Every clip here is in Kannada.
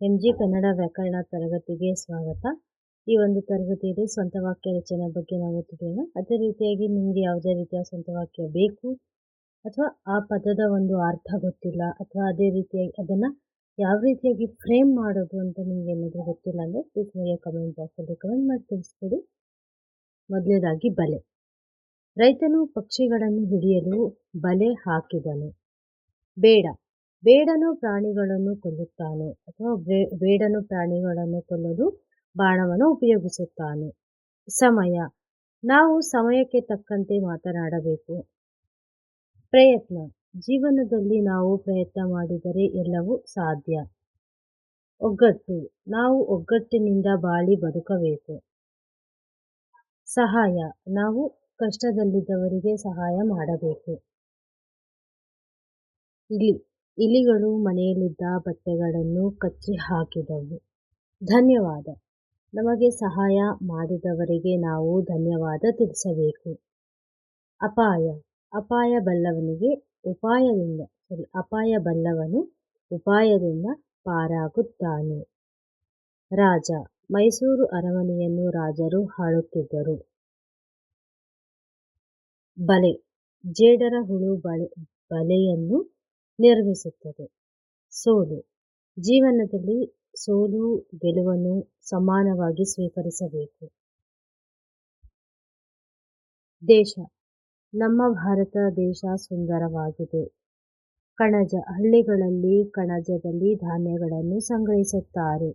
ಎಂ ಜಿ ಕನ್ನಡ ವ್ಯಾಕರಣ ತರಗತಿಗೆ ಸ್ವಾಗತ. ಈ ಒಂದು ತರಗತಿಯಲ್ಲಿ ಸ್ವಂತ ವಾಕ್ಯ ರಚನೆ ಬಗ್ಗೆ ನಾವು ತಿಳಿಯೋಣ ಅದೇ ರೀತಿಯಾಗಿ ನಿಮಗೆ ಯಾವುದೇ ರೀತಿಯ ಸ್ವಂತ ವಾಕ್ಯ ಬೇಕು ಅಥವಾ ಆ ಪದದ ಒಂದು ಅರ್ಥ ಗೊತ್ತಿಲ್ಲ ಅಥವಾ ಅದೇ ರೀತಿಯಾಗಿ ಅದನ್ನು ಯಾವ ರೀತಿಯಾಗಿ ಫ್ರೇಮ್ ಮಾಡೋದು ಅಂತ ನಿಮಗೆ ಏನಾದರೂ ಗೊತ್ತಿಲ್ಲ ಅಂದರೆ ಪ್ಲೀಸ್ ನನಗೆ ಕಮೆಂಟ್ ಬಾಕ್ಸಲ್ಲಿ ಕಮೆಂಟ್ ಮಾಡಿ ತಿಳಿಸ್ಕೊಡಿ. ಮೊದಲನೇದಾಗಿ ಬಲೆ. ರೈತನು ಪಕ್ಷಿಗಳನ್ನು ಹಿಡಿಯಲು ಬಲೆ ಹಾಕಿದನು. ಬೇಡ. ಬೇಡನು ಪ್ರಾಣಿಗಳನ್ನು ಕೊಲ್ಲುತ್ತಾನೆ ಅಥವಾ ಬೇಡನು ಪ್ರಾಣಿಗಳನ್ನು ಕೊಲ್ಲಲು ಬಾಣವನ್ನು ಉಪಯೋಗಿಸುತ್ತಾನೆ. ಸಮಯ. ನಾವು ಸಮಯಕ್ಕೆ ತಕ್ಕಂತೆ ಮಾತನಾಡಬೇಕು. ಪ್ರಯತ್ನ. ಜೀವನದಲ್ಲಿ ನಾವು ಪ್ರಯತ್ನ ಮಾಡಿದರೆ ಎಲ್ಲವೂ ಸಾಧ್ಯ. ಒಗ್ಗಟ್ಟು. ನಾವು ಒಗ್ಗಟ್ಟಿನಿಂದ ಬಾಳಿ ಬದುಕಬೇಕು. ಸಹಾಯ. ನಾವು ಕಷ್ಟದಲ್ಲಿದ್ದವರಿಗೆ ಸಹಾಯ ಮಾಡಬೇಕು. ಇಲಿ. ಇಲಿಗಳು ಮನೆಯಲ್ಲಿದ್ದ ಬಟ್ಟೆಗಳನ್ನು ಕಚ್ಚಿ ಹಾಕಿದವು. ಧನ್ಯವಾದ. ನಮಗೆ ಸಹಾಯ ಮಾಡಿದವರಿಗೆ ನಾವು ಧನ್ಯವಾದ ತಿಳಿಸಬೇಕು. ಅಪಾಯ. ಅಪಾಯ ಬಲ್ಲವನಿಗೆ ಉಪಾಯದಿಂದ ಸರಿ, ಅಪಾಯ ಬಲ್ಲವನು ಉಪಾಯದಿಂದ ಪಾರಾಗುತ್ತಾನೆ. ರಾಜ. ಮೈಸೂರು ಅರಮನೆಯನ್ನು ರಾಜರು ಆಳುತ್ತಿದ್ದರು ಬಲೆ. ಜೇಡರ ಹುಳು ಬಲೆ ಬಲೆಯನ್ನು ನಿರ್ಮಿಸುತ್ತದೆ. ಸೋಲು. ಜೀವನದಲ್ಲಿ ಸೋಲು, ಗೆಲುವನ್ನು ಸಮಾನವಾಗಿ ಸ್ವೀಕರಿಸಬೇಕು. ದೇಶ. ನಮ್ಮ ಭಾರತ ದೇಶ ಸುಂದರವಾಗಿದೆ. ಕಣಜ ಹಳ್ಳಿಗಳಲ್ಲಿ ಕಣಜದಲ್ಲಿ ಧಾನ್ಯಗಳನ್ನು ಸಂಗ್ರಹಿಸುತ್ತಾರೆ.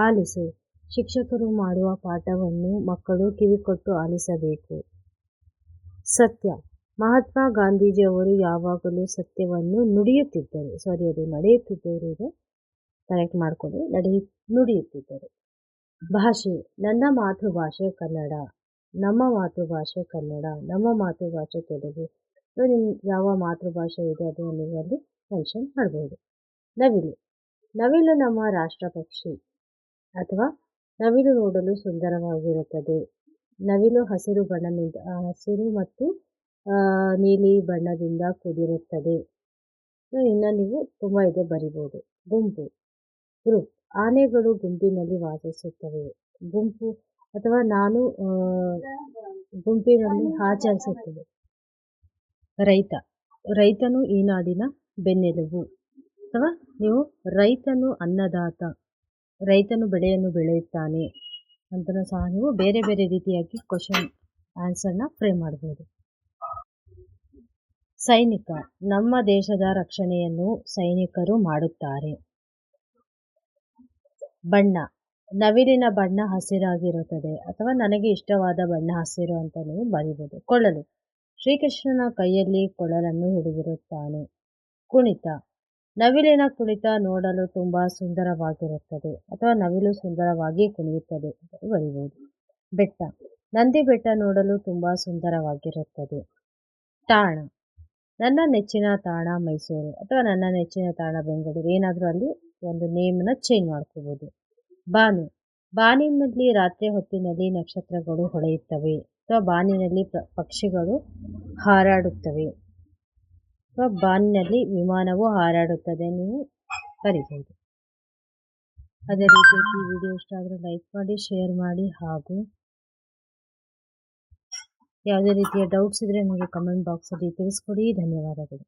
ಆಲಿಸು. ಶಿಕ್ಷಕರು ಮಾಡುವ ಪಾಠವನ್ನು ಮಕ್ಕಳು ಕಿವಿಕೊಟ್ಟು ಆಲಿಸಬೇಕು. ಸತ್ಯ. ಮಹಾತ್ಮ ಗಾಂಧೀಜಿಯವರು ಯಾವಾಗಲೂ ಸತ್ಯವನ್ನು ನುಡಿಯುತ್ತಿದ್ದರು. ಸಾರಿ ಅದು ನಡೆಯುತ್ತಿದ್ದರು ಇದೆ. ಕರೆಕ್ಟ್ ಮಾಡಿಕೊಳ್ಳಿ. ನಡೆಯ ನುಡಿಯುತ್ತಿದ್ದರು. ಭಾಷೆ, ನನ್ನ ಮಾತೃಭಾಷೆ ಕನ್ನಡ, ನಮ್ಮ ಮಾತೃಭಾಷೆ ಕನ್ನಡ, ನಮ್ಮ ಮಾತೃಭಾಷೆ ತೆಲುಗು. ನಿಮ್ಮ ಯಾವ ಮಾತೃಭಾಷೆ ಇದೆ ಅದನ್ನು ನೀವು ಅಲ್ಲಿ ಮೆನ್ಷನ್ ಮಾಡ್ಬೋದು. ನವಿಲು ನವಿಲು ನಮ್ಮ ರಾಷ್ಟ್ರ ಪಕ್ಷಿ ಅಥವಾ ನವಿಲು ನೋಡಲು ಸುಂದರವಾಗಿರುತ್ತದೆ. ನವಿಲು ಹಸಿರು ಬಣ್ಣದಿಂದ, ಹಸಿರು ಮತ್ತು ನೀಲಿ ಬಣ್ಣದಿಂದ ಕೂಡಿರುತ್ತದೆ. ಇನ್ನು ನೀವು ತುಂಬ ಇದೆ ಬರಿಬೋದು. ಗುಂಪು. ಗ್ರೂಪ್ ಆನೆಗಳು ಗುಂಪಿನಲ್ಲಿ ವಾಸಿಸುತ್ತವೆ. ಗುಂಪು ಅಥವಾ ನಾನು ಗುಂಪಿನಲ್ಲಿ ಆಚರಿಸುತ್ತದೆ ರೈತ. ರೈತನು ಈ ನಾಡಿನ ಬೆನ್ನೆಲುಬು. ಅಥವಾ ನೀವು ರೈತನು ಅನ್ನದಾತ. ರೈತನು ಬೆಳೆಯನ್ನು ಬೆಳೆಯುತ್ತಾನೆ. ಅಂತ ಸಹ ನೀವು ಬೇರೆ ಬೇರೆ ರೀತಿಯಾಗಿ ಕ್ವಶನ್ ಆನ್ಸರ್ನ ಫ್ರೇಮ್ ಮಾಡ್ಬೋದು. ಸೈನಿಕ, ನಮ್ಮ ದೇಶದ ರಕ್ಷಣೆಯನ್ನು ಸೈನಿಕರು ಮಾಡುತ್ತಾರೆ. ಬಣ್ಣ. ನವಿಲಿನ ಬಣ್ಣ ಹಸಿರಾಗಿರುತ್ತದೆ. ಅಥವಾ ನನಗೆ ಇಷ್ಟವಾದ ಬಣ್ಣ ಹಸಿರು ಅಂತ ನೀವು ಬರೀಬಹುದು ಕೊಳಲು. ಶ್ರೀಕೃಷ್ಣನ ಕೈಯಲ್ಲಿ ಕೊಳಲನ್ನು ಹಿಡಿದಿರುತ್ತಾನೆ. ಕುಣಿತ. ನವಿಲಿನ ಕುಣಿತ ನೋಡಲು ತುಂಬ ಸುಂದರವಾಗಿರುತ್ತದೆ. ಅಥವಾ ನವಿಲು ಸುಂದರವಾಗಿ ಕುಣಿಯುತ್ತದೆ ಬರೀಬೋದು. ಬೆಟ್ಟ. ನಂದಿ ಬೆಟ್ಟ ನೋಡಲು ತುಂಬ ಸುಂದರವಾಗಿರುತ್ತದೆ. ತಾಣ. ನನ್ನ ನೆಚ್ಚಿನ ತಾಣ ಮೈಸೂರು ಅಥವಾ ನನ್ನ ನೆಚ್ಚಿನ ತಾಣ ಬೆಂಗಳೂರು. ಏನಾದರೂ ಅಲ್ಲಿ ಒಂದು ನೇಮನ್ನ ಚೇಂಜ್ ಮಾಡ್ಕೋಬೋದು. ಬಾನು. ಬಾನಿನಲ್ಲಿ ರಾತ್ರಿ ಹೊತ್ತಿನಲ್ಲಿ ನಕ್ಷತ್ರಗಳು ಹೊಳೆಯುತ್ತವೆ ಅಥವಾ ಬಾನಿನಲ್ಲಿ ಪಕ್ಷಿಗಳು ಹಾರಾಡುತ್ತವೆ ಅಥವಾ ಬಾನಿನಲ್ಲಿ ವಿಮಾನವು ಹಾರಾಡುತ್ತದೆ ನೀವು ಕರಿಬೋದು ಅದೇ ರೀತಿಯಾಗಿ ಈ ವಿಡಿಯೋ ಇಷ್ಟ ಆದರೆ ಲೈಕ್ ಮಾಡಿ ಶೇರ್ ಮಾಡಿ ಹಾಗೂ ಯಾವುದೇ ರೀತಿಯ ಡೌಟ್ಸ್ ಇದ್ದರೆ ನನಗೆ ಕಮೆಂಟ್ ಬಾಕ್ಸಲ್ಲಿ ತಿಳಿಸ್ಕೊಡಿ. ಧನ್ಯವಾದಗಳು.